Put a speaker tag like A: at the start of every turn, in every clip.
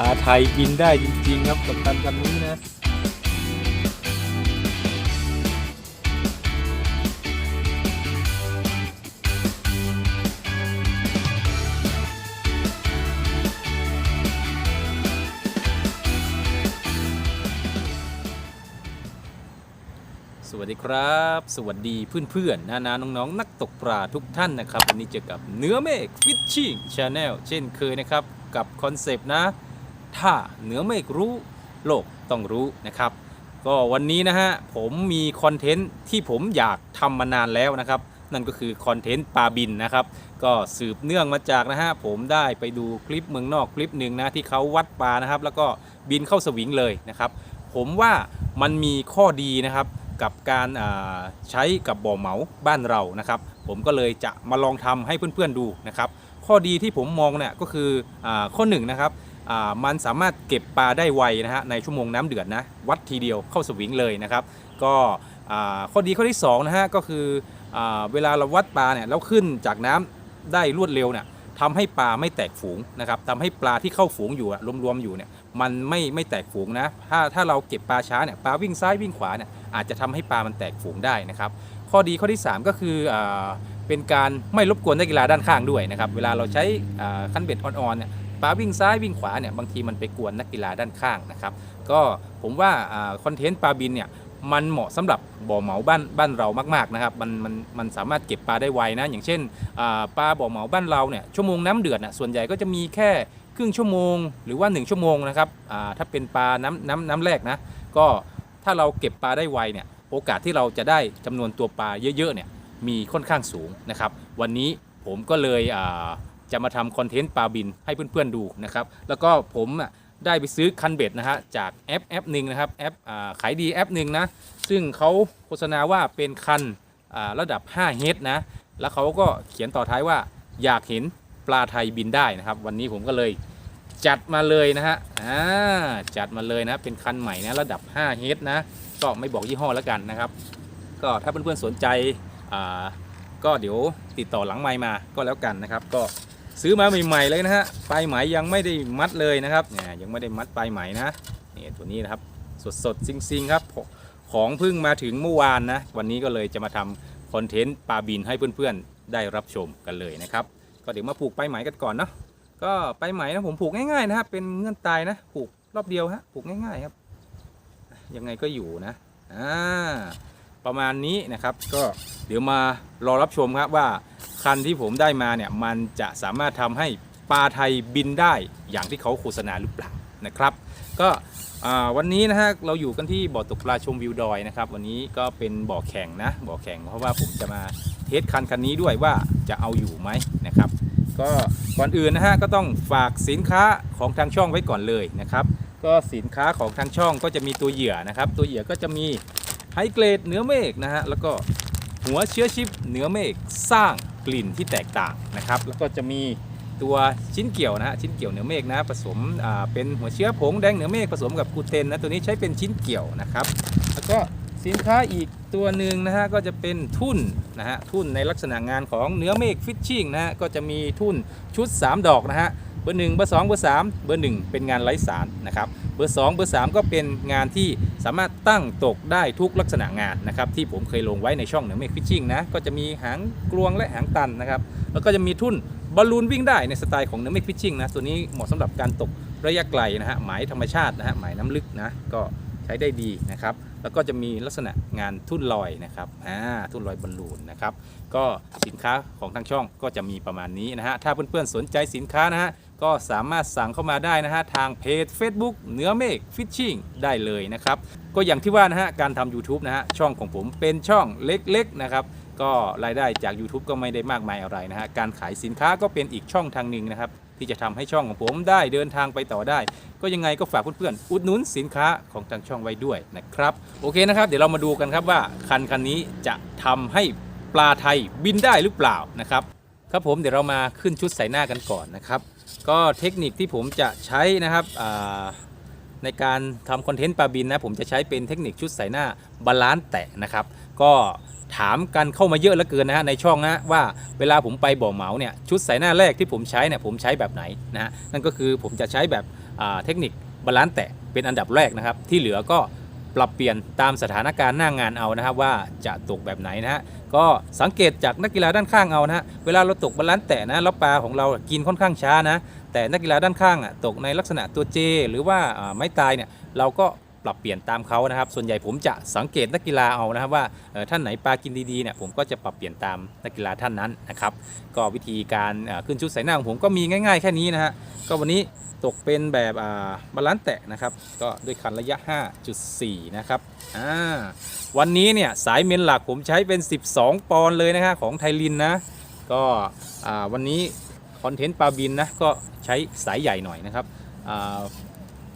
A: ลาไทยบินได้จริงๆครับกับตันกันนี้นะสวัสดีครับ สวัสดีเพื่อนๆ นานาน้องๆ นักตกปลาทุกท่านนะครับ วันนี้เจอกับเนื้อเมฆฟิชชิ่งชาแนลเช่นเคยนะครับ กับคอนเซปต์นะ ถ้าเหนือเมฆรู้โลกต้องรู้นะครับ ก็วันนี้นะฮะผมมีคอนเทนต์ที่ผมอยากทำมานานแล้วนะครับ นั่นก็คือคอนเทนต์ปลาบินนะครับ ก็สืบเนื่องมาจากนะฮะผมได้ไปดูคลิปเมืองนอกคลิปหนึ่งนะที่เขาวัดปลานะครับ แล้วก็บินเข้าสวิงเลยนะครับ ผมว่ามันมีข้อดีนะครับกับการใช้กับบ่อเหมาบ้านเรานะครับ ผมก็เลยจะมาลองทำให้เพื่อนๆดูนะครับ ข้อดีที่ผมมองเนี่ยก็คืออข้อหนึ่งนะครับ มันสามารถเก็บปลาได้ไวนะฮะในชั่วโมงน้ำเดือดนะวัดทีเดียวเข้าสวิงเลยนะครับ ก็ข้อดีข้อที่สองนะฮะก็คืออเวลาเราวัดปลาเนี่ยแล้วขึ้นจากน้ำได้รวดเร็วเนี่ยทำให้ปลาไม่แตกฝูงนะครับทำให้ปลาที่เข้าฝูงอยู่รวมๆอยู่เนี่ยมันไม่ไม่แตกฝูงนะถ้าถ้าเราเก็บปลาช้าเนี่ยปลาวิ่งซ้ายวิ่งขวาเนี่ยอาจจะทำให้ปลามันแตกฝูงได้นะครับข้อดีข้อที่ 3 ก็คืออเป็นการไม่รบกวนนักกีฬาด้านข้างด้วยนะครับเวลาเราใช้คันเบ็ดอ่อนๆเนี่ย ปลาวิ่งซ้ายวิ่งขวาเนี่ยบางทีมันไปกวนนักกีฬาด้านข้างนะครับ ก็ผมว่าคอนเทนต์ปลาบินเนี่ยมันเหมาะสำหรับบ่อเหมาบ้านบ้านเรามากๆนะครับมันมันมันสามารถเก็บปลาได้ไวนะอย่างเช่นปลาบ่อเหมาบ้านเราเนี่ยชั่วโมงน้ำเดือดน่ะส่วนใหญ่ก็จะมีแค่ครึ่งชั่วโมง หรือว่า 1 ชั่วโมงนะครับถ้าเป็นปลาน้ำน้ำน้ำแรกนะก็ถ้าเราเก็บปลาได้ไวเนี่ยโอกาสที่เราจะได้จำนวนตัวปลาเยอะๆเนี่ยมีค่อนข้างสูงนะครับ วันนี้ผมก็เลยอ่า จะมาทำคอนเทนต์ปลาบินให้เพื่อนๆดูนะครับ แล้วก็ผมได้ไปซื้อคันเบ็ดนะฮะจากแอปแอปหนึ่งนะครับแอปขายดีแอปหนึ่งนะ ซึ่งเขาโฆษณาว่าเป็นคันระดับ5เฮดนะ แล้วเขาก็เขียนต่อท้ายว่าอยากเห็นปลาไทยบินได้นะครับ วันนี้ผมก็เลยจัดมาเลยนะฮะอ่าจัดมาเลยนะ เป็นคันใหม่นะระดับ5เฮดนะ ก็ไม่บอกยี่ห้อแล้วกันนะครับ ก็ถ้าเพื่อนๆสนใจอ่าก็เดี๋ยวติดต่อหลังไมมาก็แล้วกันนะครับ ก็ ซื้อมาใหม่ๆเลยนะฮะปลายไหมยังไม่ได้มัดเลยนะครับเนี่ยยังไม่ได้มัดปลายไหมนะนี่ตัวนี้นะครับสดๆซิงๆครับของเพิ่งมาถึงเมื่อวานนะวันนี้ก็เลยจะมาทำคอนเทนต์ปลาบินให้เพื่อนๆ ได้รับชมกันเลยนะครับ ก็เดี๋ยวมาผูกปลายไหมกันก่อนเนาะก็ปลายไหมนะผมผูกง่ายๆนะครับเป็นเงื่อนตายนะผูกรอบเดียวฮะผูกง่ายๆครับยังไงก็อยู่นะอ่า ประมาณนี้นะครับ ก็เดี๋ยวมารอรับชมครับว่าคันที่ผมได้มาเนี่ยมันจะสามารถทำให้ปลาไทยบินได้อย่างที่เขาโฆษณาหรือเปล่านะครับ ก็วันนี้นะฮะเราอยู่กันที่บ่อตกปลาชมวิวดอยนะครับ วันนี้ก็เป็นบ่อแข่งนะบ่อแข่งเพราะว่าผมจะมาเทสคันคันนี้ด้วยว่าจะเอาอยู่ไหมนะครับ ก็ก่อนอื่นนะฮะก็ต้องฝากสินค้าของทางช่องไว้ก่อนเลยนะครับ ก็สินค้าของทางช่องก็จะมีตัวเหยื่อนะครับ ตัวเหยื่อก็จะมี ไฮเกรดเนื้อเมฆนะฮะแล้วก็หัวเชื้อชิปเนื้อเมฆสร้างกลิ่นที่แตกต่างนะครับ แล้วก็จะมีตัวชิ้นเกี่ยวนะฮะชิ้นเกี่ยวเนื้อเมฆนะผสมเป็นหัวเชื้อผงแดงเนื้อเมฆผสมกับกูเตนนะตัวนี้ใช้เป็นชิ้นเกี่ยวนะครับ แล้วก็สินค้าอีกตัวหนึ่งนะฮะก็จะเป็นทุ่นนะฮะทุ่นในลักษณะงานของเนื้อเมฆฟิชชิ่งนะฮะก็จะมีทุ่นชุด 3 ดอกนะฮะ บอร์หนึ่งเบอร์สองเบอร์สามเบอร์หนึ่งเป็นงานไร้สารนะครับ เบอร์2เบอร์3ก็เป็นงานที่สามารถตั้งตกได้ทุกลักษณะงานนะครับ ที่ผมเคยลงไว้ในช่องเหนือเมฆฟิชชิ่งนะ ก็จะมีหางกลวงและหางตันนะครับ แล้วก็จะมีทุ่นบอลลูนวิ่งได้ในสไตล์ของเหนือเมฆฟิชชิ่งนะ ตัวนี้เหมาะสำหรับการตกระยะไกลนะฮะ หมายธรรมชาตินะฮะ หมายน้ำลึกนะ ก็ใช้ได้ดีนะครับ แล้วก็จะมีลักษณะงานทุ่นลอยนะครับอ่าทุ่นลอยบอลลูนนะครับ ก็สินค้าของทางช่องก็จะมีประมาณนี้นะฮะ ถ้าเพื่อนๆสนใจสินค้านะฮะ ก็สามารถสั่งเข้ามาได้นะฮะ ทางเพจ Facebook เนื้อเมฆฟิชชิ่งได้เลยนะครับ ก็อย่างที่ว่านะฮะ การทำ YouTube นะฮะ ช่องของผมเป็นช่องเล็กๆนะครับก็รายได้จาก YouTube ก็ไม่ได้มากมายอะไรนะฮะ การขายสินค้าก็เป็นอีกช่องทางหนึ่งนะครับ ที่จะทำให้ช่องของผมได้เดินทางไปต่อได้ ก็ยังไงก็ฝากเพื่อนๆอุดหนุนสินค้าของทางช่องไว้ด้วยนะครับโอเคนะครับ เดี๋ยวเรามาดูกันครับว่าคันคันนี้จะทำให้ปลาไทยบินได้หรือเปล่านะครับครับผมเดี๋ยวเรามาขึ้นชุดใส่หน้ากันก่อนนะครับ ก็เทคนิคที่ผมจะใช้นะครับในการทำคอนเทนต์ปลาบินนะผมจะใช้เป็นเทคนิคชุดใส่หน้าบาลานซ์แตะนะครับ ก็ ถามกันเข้ามาเยอะเหลือเกินนะฮะในช่องนะว่าเวลาผมไปบ่อเหมาเนี่ยชุดใส่หน้าแรกที่ผมใช้เนี่ยผมใช้แบบไหนนะฮะนั่นก็คือผมจะใช้แบบเทคนิคบาลานซ์แตะเป็นอันดับแรกนะครับ ที่เหลือก็ปรับเปลี่ยนตามสถานการณ์หน้างงานเอานะครับว่าจะตกแบบไหนนะฮะก็สังเกตจากนักกีฬาด้านข้างเอานะฮะเวลาเราตกบาลานซ์แตะนะแล้วปลาของเรากินค่อนข้างช้านะแต่นักกีฬาด้านข้างอะตกในลักษณะตัวเจ หรือว่าไม้ตายเนี่ยเราก็ ปรับเปลี่ยนตามเขานะครับ ส่วนใหญ่ผมจะสังเกตนักกีฬาเอานะครับว่าท่านไหนปลากินดีๆเนี่ยผมก็จะปรับเปลี่ยนตามนักกีฬาท่านนั้นนะครับก็วิธีการขึ้นชุดใส่หน้าของผมก็มีง่าย ๆ แค่นี้นะฮะก็วันนี้ตกเป็นแบบบาลานซ์แตะนะครับ ก็ด้วยคันระยะ 5.4 นะครับวันนี้เนี่ยสายเมนหลักผมใช้เป็น 12 ปอนด์เลยนะฮะของไทลินนะ ก็วันนี้คอนเทนต์ปลาบินนะก็ใช้สายใหญ่หน่อยนะครับ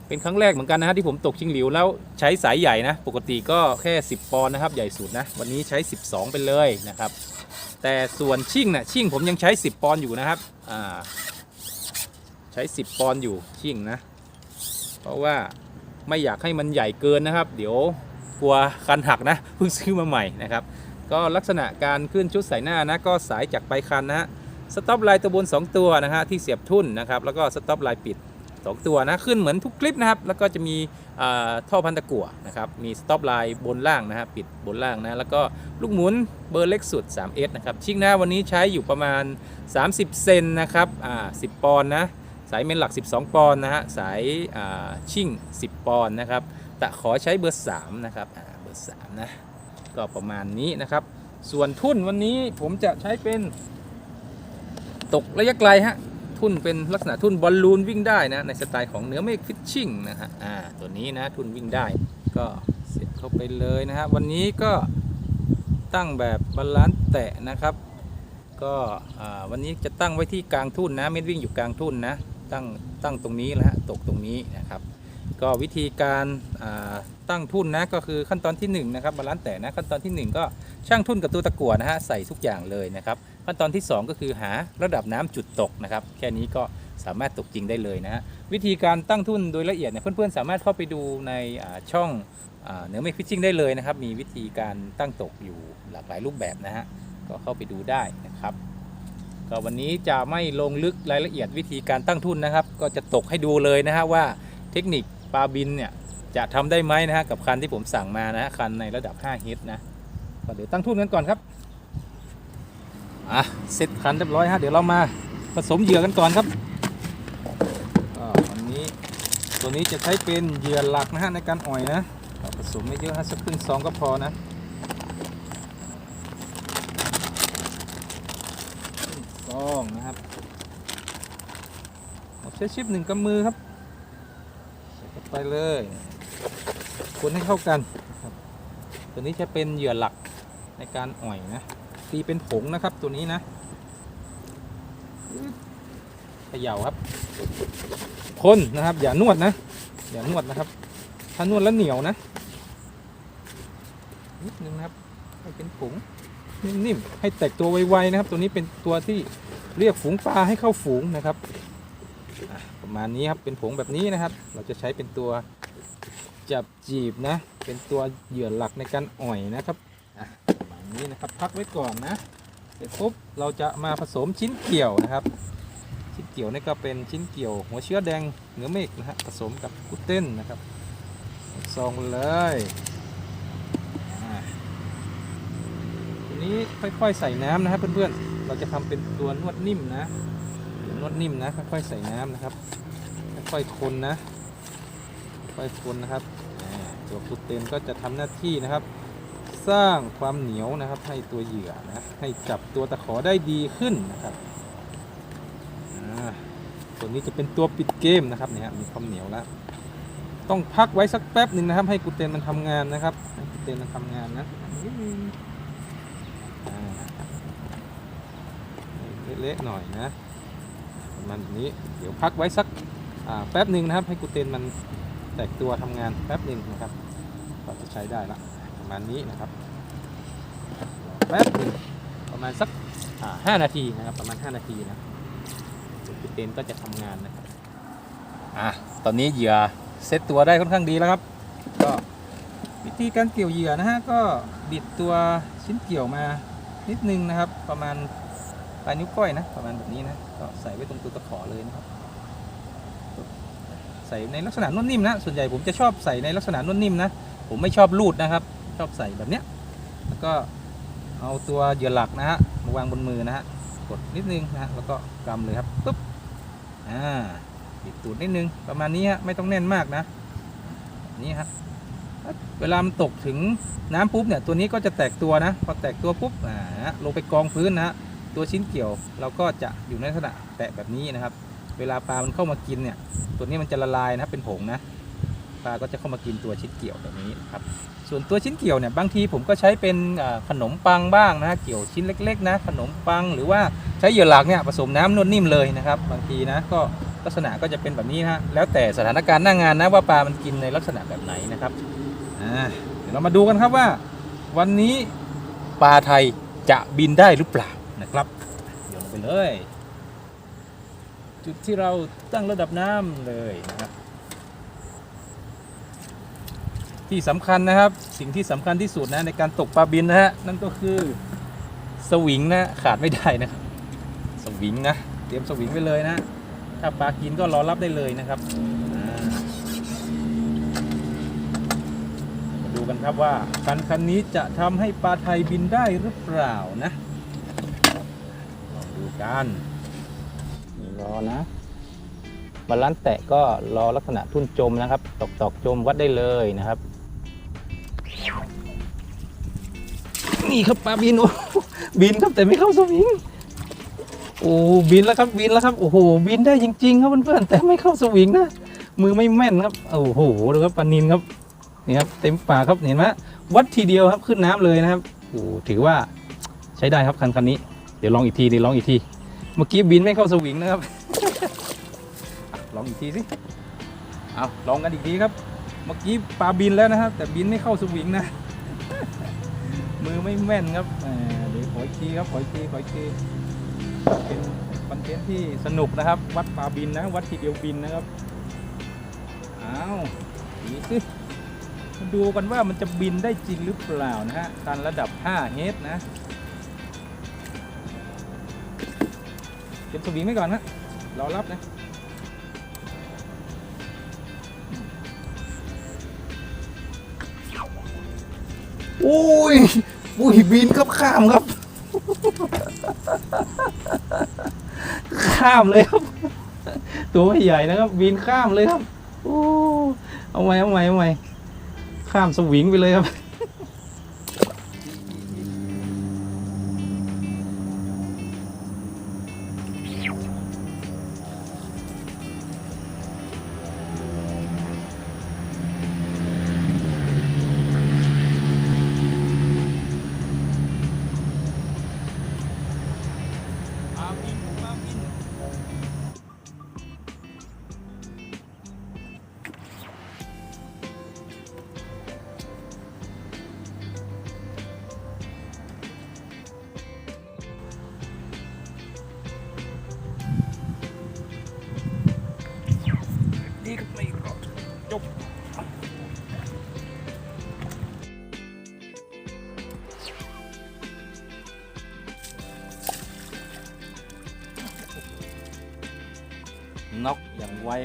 A: เป็นครั้งแรกเหมือนกันนะฮะที่ผมตกชิงหลิวแล้วใช้สายใหญ่นะ ปกติก็แค่ 10 ปอนด์นะครับใหญ่สุดนะ วันนี้ใช้ 12 ไปเลยนะครับ แต่ส่วนชิ่งนะ่ะชิ่งผมยังใช้ 10 ปอนด์อยู่นะครับอ่าใช้ 10 ปอนด์อยู่ชิ่งนะ เพราะว่าไม่อยากให้มันใหญ่เกินนะครับ เดี๋ยวกลัวคันหักนะเพิ่งซื้อมาใหม่นะครับ ก็ลักษณะการขึ้นชุดใส่หน้านะก็สายจากปคันนะฮะสต็อปไลน์ตัวบน 2 ตัวนะฮะที่เสียบทุ่นนะครับแล้วก็สต็อปไลน์ปิด 2 ตัวนะขึ้นเหมือนทุกคลิปนะครับ แล้วก็จะมีท่อพันตะกั่วนะครับ มีสต็อปไลน์บนล่างนะฮะปิดบนล่างนะ แล้วก็ลูกหมุนเบอร์เล็กสุด 3S นะครับชิ่งหน้าวันนี้ใช้อยู่ประมาณ 30 เซนนะครับอ่า10 ปอนด์นะสายเมนหลัก 12 ปอนด์นะฮะสายาชิ่ง 10 ปอนด์นะครับตะขอใช้เบอร์3นะครับเบอร์3นะก็ประมาณนี้นะครับ ส่วนทุ่นวันนี้ผมจะใช้เป็นตกระยะไกลฮะ ทุ่นเป็นลักษณะทุ่นบอลลูนวิ่งได้นะในสไตล์ของเนื้อเมฆฟิชชิ่งนะฮะอ่าตัวนี้นะทุ่นวิ่งได้ก็เสียบเข้าไปเลยนะฮะวันนี้ก็ตั้งแบบบาลานซ์แตะนะครับ ก็อ่าวันนี้จะตั้งไว้ที่กลางทุ่นนะเม็ดวิ่งอยู่กลางทุ่นนะตั้งตั้งตรงนี้แล้วฮะตกตรงนี้นะครับก็วิธีการตั้งทุ่นนะก็คือขั้นตอนที่1นงนะครับบาลานซ์แตะนะขั้นตอนทีหนึ่1 ก็ช่างทุ่นกับตัวตะกั่วนะฮะใส่ทุกอย่างเลยนะครับ ขั้นตอนที่ 2 ก็คือหาระดับน้ำจุดตกนะครับ แค่นี้ก็สามารถตกจริงได้เลยนะฮะวิธีการตั้งทุ่นโดยละเอียดเนี่ยเพื่อนๆ สามารถเข้าไปดูในช่องเนื้อเมฆฟิชชิ่งได้เลยนะครับ มีวิธีการตั้งตกอยู่หลากหลายรูปแบบนะฮะก็เข้าไปดูได้นะครับก็วันนี้จะไม่ลงลึกรายละเอียดวิธีการตั้งทุ่นนะครับ ก็จะตกให้ดูเลยนะฮะว่าเทคนิคปลาบินเนี่ยจะทำได้ไหมนะฮะกับคันที่ผมสั่งมานะฮะคันในระดับ5เฮดนะก็เดี๋ยวตั้งทุ่นกันก่อนครับ อะเสร็จคันเรียบร้อยฮะเดี๋ยวเรามาผสมเหยื่อกันก่อนครับก็วันนี้ตัวนี้จะใช้เป็นเหยื่อหลักนะฮะในการอ่อยนะผสมไม่เยอะฮะสักครึ่งซองก็พอนะซองนะครับเราใช้ชิปหนึ่งกำมือครับใส่เข้าไปเลยคนให้เข้ากันครับตัวนี้จะเป็นเหยื่อหลักในการอ่อยนะ ตีเป็นผงนะครับตัวนี้นะเขย่าครับคนนะครับ อย่านวดนะ อย่านวดนะครับ ถ้านวดแล้วเหนียวนะนิดนึงนะครับให้เป็นผงนิ่มๆให้แตกตัวไวๆนะครับ ตัวนี้เป็นตัวที่เรียกฝูงปลาให้เข้าฝูงนะครับประมาณนี้ครับเป็นผงแบบนี้นะครับ เราจะใช้เป็นตัวจับจีบนะ เป็นตัวเหยื่อหลักในการอ่อยนะครับ นี้นะครับ พักไว้ก่อนนะเสร็จปุ๊บเราจะมาผสมชิ้นเกี่ยวนะครับ ชิ้นเกี่ยวนี่ก็เป็นชิ้นเกี่ยว หัวเชื้อแดงเนื้อเมฆนะฮะผสมกับกุเต้นนะครับซองเลยอะทีนี้ค่อยๆใส่น้ำนะครับเพื่อนๆเราจะทำเป็นตัวนวดนิ่มนะนวดนิ่มนะค่อยๆใส่น้ำนะครับค่อยๆคนนะค่อยๆคนนะครับตัวกลูเต้นก็จะทำหน้าที่นะครับ สร้างความเหนียวนะครับ ให้ตัวเหยื่อนะให้จับตัวตะขอได้ดีขึ้นนะครับอ่าตัวนี้จะเป็นตัวปิดเกมนะครับเนี่ยฮะมีความเหนียวแล้ว ต้องพักไว้สักแป๊บหนึ่งนะครับ ให้กูเตนมันทำงานนะครับให้กลูเตนมันทำงานนะเละๆหน่อยนะมาณนี้เดี๋ยวพักไว้สักแป๊บหนึ่งนะครับ ให้กูเตนมันแตกตัวทำงานแป๊บหนึ่งนะครับก็จะใช้ได้ละประมาณนี้นะครับ ป๊บนึงประมาณสักห้านาทีนะครับประมาณ 5 นาทีนะกลูเตนก็จะทำงานนะครับอะตอนนี้เหยื่อเซตตัวได้ค่อนข้างดีแล้วครับ ก็วิธีการเกี่ยวเหยื่อนะฮะก็บิดตัวชิ้นเกี่ยวมานิดนึงนะครับ ประมาณปลายนิ้วก้อยนะ ประมาณแบบนี้นะก็ใส่ไว้ตรงตัวตะขอเลยนะครับ ใส่ในลักษณะนุ่มนิ่มนะส่วนใหญ่ผมจะชอบใส่ในลักษณะนุ่มนิ่มนะผมไม่ชอบรูดนะครับ ชอบใส่แบบเนี้ยแล้วก็ เอาตัวเหยื่อหลักนะฮะมาวางบนมือนะฮะกดนิดนึงนะฮะแล้วก็กำเลยครับปุ๊บอ่าบิดตูดนิดนึงประมาณนี้ฮะไม่ต้องแน่นมากนะนี่ฮะเวลามันตกถึงน้ำปุ๊บเนี่ยตัวนี้ก็จะแตกตัวนะพอแตกตัวปุ๊บอ่าลงไปกองพื้นนะฮะตัวชิ้นเกี่ยวเราก็จะอยู่ในลักษณะแตะแบบนี้นะครับ เวลาปลามันเข้ามากินเนี่ย ตัวนี้มันจะละลายนะครับเป็นผงนะ ปลาก็จะเข้ามากินตัวชิ้นเกี่ยวแบบนี้ครับส่วนตัวชิ้นเกี่ยวเนี่ยบางทีผมก็ใช้เป็นขนมปังบ้างนะ เกี่ยวชิ้นเล็กๆนะขนมปังหรือว่าใช้เหยื่อหลักเนี่ยผสมน้ำนวดนิ่มเลยนะครับ บางทีนะก็ลักษณะก็จะเป็นแบบนี้นะแล้วแต่สถานการณ์หน้างานนะว่าปลามันกินในลักษณะแบบไหนนะครับเดี๋ยวเรามาดูกันครับว่า วันนี้ปลาไทยจะบินได้หรือเปล่านะครับโยนลงไปเลย จุดที่เราตั้งระดับน้ำเลยนะครับ ที่สำคัญนะครับ สิ่งที่สำคัญที่สุดนะในการตกปลาบินนะฮะนั่นก็คือสวิงนะขาดไม่ได้นะครับสวิงนะเตรียมสวิงไว้เลยนะถ้าปลากินก็รอรับได้เลยนะครับมาดูกันครับว่าคันคันนี้จะทำให้ปลาไทยบินได้หรือเปล่านะลองดูกันรอนะบาลานซ์แตะก็รอลักษณะทุ่นจมนะครับ ตอกตอกจมวัดได้เลยนะครับ นี่ครับปลาบินโอ้บินครับแต่ไม่เข้าสวิงโอ้บินแล้วครับบินแล้วครับโอ้โหบินได้จริง ๆ ครับเพื่อนๆแต่ไม่เข้าสวิงนะมือไม่แม่นครับโอ้โหดูครับปลานินครับนี่ครับเต็มปากครับเห็นไหมวัดทีเดียวครับขึ้นน้ำเลยนะครับโอ้ถือว่าใช้ได้ครับคันคันนี้ เดี๋ยวลองอีกทีเดี๋ยวลองอีกที เมื่อกี้บินไม่เข้าสวิงนะครับ ลองอีกทีสิเอาลองกันอีกทีครับ เมื่อกี้ปลาบินแล้วนะครับ แต่บินไม่เข้าสวิงนะ มือไม่แม่นครับเดี๋ยวขออีกทีครับขออีกทีขออีกทีเป็นคอนเทนต์ที่สนุกนะครับ วัดปลาบินนะวัดทีเดียวบินนะครับอ้าวดีสิมาดูกันว่ามันจะบินได้จริงหรือเปล่านะฮะการระดับ 5 เฮดนะเก็บสวิงไว้ก่อนนะรอรับนะ อ้ยอุ้ยบินครับข้ามครับ ข้ามเลยครับ ตัวไม่ใหญ่นะครับ บินข้ามเลยครับโอ้เอาไหมเอาไหมเอาไหมข้ามสวิงไปเลยครับ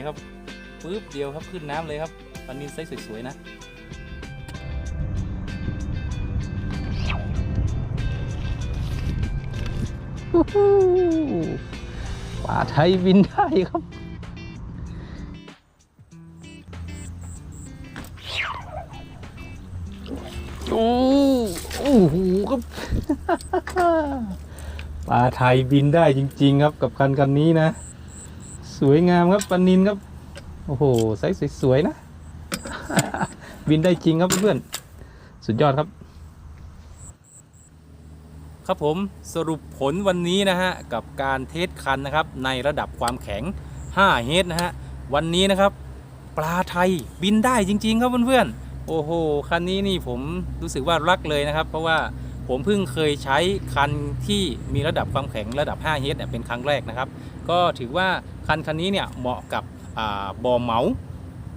A: ครับปึ๊บเดียวครับขึ้นน้ำเลยครับปลานินไซส์สวยๆนะปลาไทยบินได้ครับโอ้โอ้โหครับปลาไทยบินได้จริง ๆ ครับกับคันคันนี้นะ สวยงามครับปลานินครับ โอ้โหไซส์สวยๆนะ บินได้จริงครับเพื่อนสุดยอดครับ ครับผมสรุปผลวันนี้นะฮะ กับการเทสคันนะครับ ในระดับความแข็ง 5 เฮดนะฮะ วันนี้นะครับ ปลาไทยบินได้จริง ๆ ครับเพื่อนๆโอ้โหคันนี้นี่ผมรู้สึกว่ารักเลยนะครับ เพราะว่า ผมเพิ่งเคยใช้คันที่มีระดับความแข็งระดับ5เฮดเนี่ยเป็นครั้งแรกนะครับ ก็ถือว่าคันคันนี้เนี่ยเหมาะกับอบ่อเหมา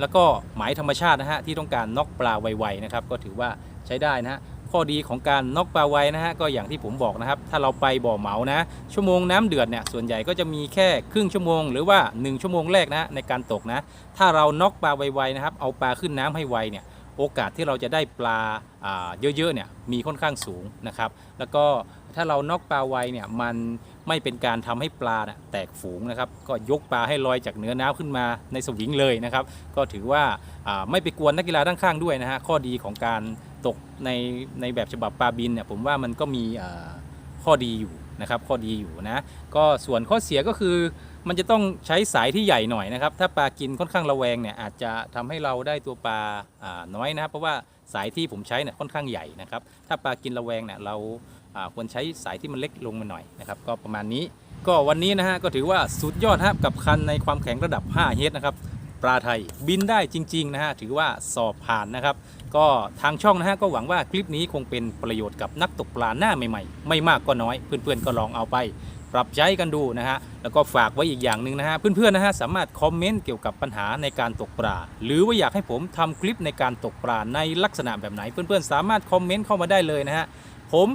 A: แล้วก็หมายธรรมชาตินะฮะที่ต้องการน็อกปลาไวๆนะครับก็ถือว่าใช้ได้นะฮะข้อดีของการน็อกปลาไวนะฮะก็อย่างที่ผมบอกนะครับ ถ้าเราไปบ่อเหมานะ ชั่วโมงน้ำเดือดเนี่ยส่วนใหญ่ก็จะมีแค่ครึ่งชั่วโมงหรือว่า 1 ชั่วโมงแรกนะในการตกนะ ถ้าเราน็อกปลาไวๆนะครับเอาปลาขึ้นน้ำให้ไวเนี่ย โอกาสที่เราจะได้ปลาเยอะๆเนี่ยมีค่อนข้างสูงนะครับ แล้วก็ถ้าเรานอกปลาไวเนี่ยมันไม่เป็นการทำให้ปลาแตกฝูงนะครับ ก็ยกปลาให้ลอยจากเหนือน้ำขึ้นมาในสวิงเลยนะครับ ก็ถือว่าไม่ไปกวนนักกีฬาด้านข้างด้วยนะฮะข้อดีของการตกในในแบบฉบับปลาบินเนี่ยผมว่ามันก็มีข้อดีอยู่นะครับข้อดีอยู่นะก็ส่วนข้อเสียก็คือ มันจะต้องใช้สายที่ใหญ่หน่อยนะครับ ถ้าปลากินค่อนข้างระแวงเนี่ยอาจจะทำให้เราได้ตัวปลาน้อยนะครับเพราะว่าสายที่ผมใช้เนี่ยค่อนข้างใหญ่นะครับ ถ้าปลากินระแวงเนี่ยเราอ่าควรใช้สายที่มันเล็กลงมาหน่อยนะครับ ก็ประมาณนี้ ก็วันนี้นะฮะก็ถือว่าสุดยอดครับกับคันในความแข็งระดับ 5 เฮดนะครับปลาไทยบินได้จริง ๆ นะฮะ ถือว่าสอบผ่านนะครับ ก็ทางช่องนะฮะ ก็หวังว่าคลิปนี้คงเป็นประโยชน์กับนักตกปลาหน้าใหม่ ๆ ไม่มากก็น้อย เพื่อนๆ ก็ลองเอาไป ปรับใช้กันดูนะฮะแล้วก็ฝากไว้อีกอย่างหนึ่งนะฮะเพื่อนๆนะฮะสามารถคอมเมนต์เกี่ยวกับปัญหาในการตกปลาหรือว่าอยากให้ผมทำคลิปในการตกปลาในลักษณะแบบไหนเพื่อนๆ สามารถคอมเมนต์เข้ามาได้เลยนะฮะผม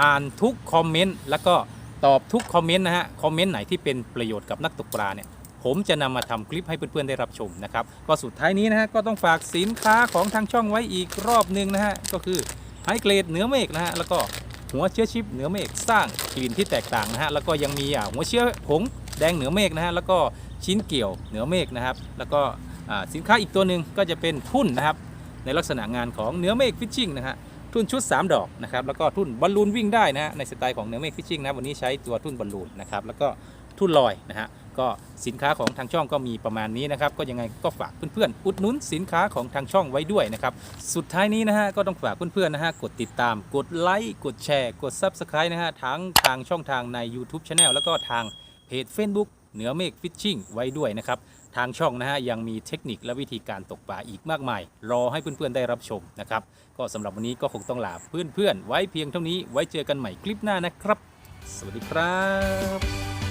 A: อ่านทุกคอมเมนต์แล้วก็ตอบทุกคอมเมนต์นะฮะคอมเมนต์ไหนที่เป็นประโยชน์กับนักตกปลาเนี่ยผมจะนำมาทำคลิปให้เพื่อนๆได้รับชมนะครับก็สุดท้ายนี้นะฮะก็ต้องฝากสินค้าของทางช่องไว้อีกรอบหนึ่งนะฮะก็คือไฮเกรดเนื้อเมฆนะฮะแล้วก็ หัวเชื้อชิปเหนือเมฆสร้างกลิ่นที่แตกต่างนะฮะแล้วก็ยังมีหัวเชื้อผงแดงเหนือเมฆนะฮะแล้วก็ชิ้นเกี่ยวเหนือเมฆนะครับ แล้วก็สินค้าอีกตัวหนึ่งก็จะเป็นทุ่นนะครับในลักษณะงานของเหนือเมฆฟิชชิ่งนะฮะทุ่นชุด 3 ดอกนะครับแล้วก็ทุ่นบอลลูนวิ่งได้นะฮะในสไตล์ของเหนือเมฆฟิชชิ่งนะวันนี้ใช้ตัวทุ่นบอลลูนนะครับแล้วก็ทุ่นลอยนะฮะ ก็สินค้าของทางช่องก็มีประมาณนี้นะครับ ก็ยังไงก็ฝากเพื่อนๆอุดหนุนสินค้าของทางช่องไว้ด้วยนะครับ สุดท้ายนี้นะฮะก็ต้องฝากเพื่อนๆนะฮะกดติดตาม กดไลค์กดแชร์ กด Subscribe นะฮะทั้งทางช่องทางใน YouTube Channel แล้วก็ทางเพจ Facebook เหนือเมฆฟิชชิ่งไว้ด้วยนะครับ ทางช่องนะฮะยังมีเทคนิคและวิธีการตกปลาอีกมากมาย รอให้เพื่อนๆได้รับชมนะครับ ก็สำหรับวันนี้ก็คงต้องลาเพื่อนๆ ไว้เพียงเท่านี้ไว้เจอกันใหม่คลิปหน้านะครับ สวัสดีครับ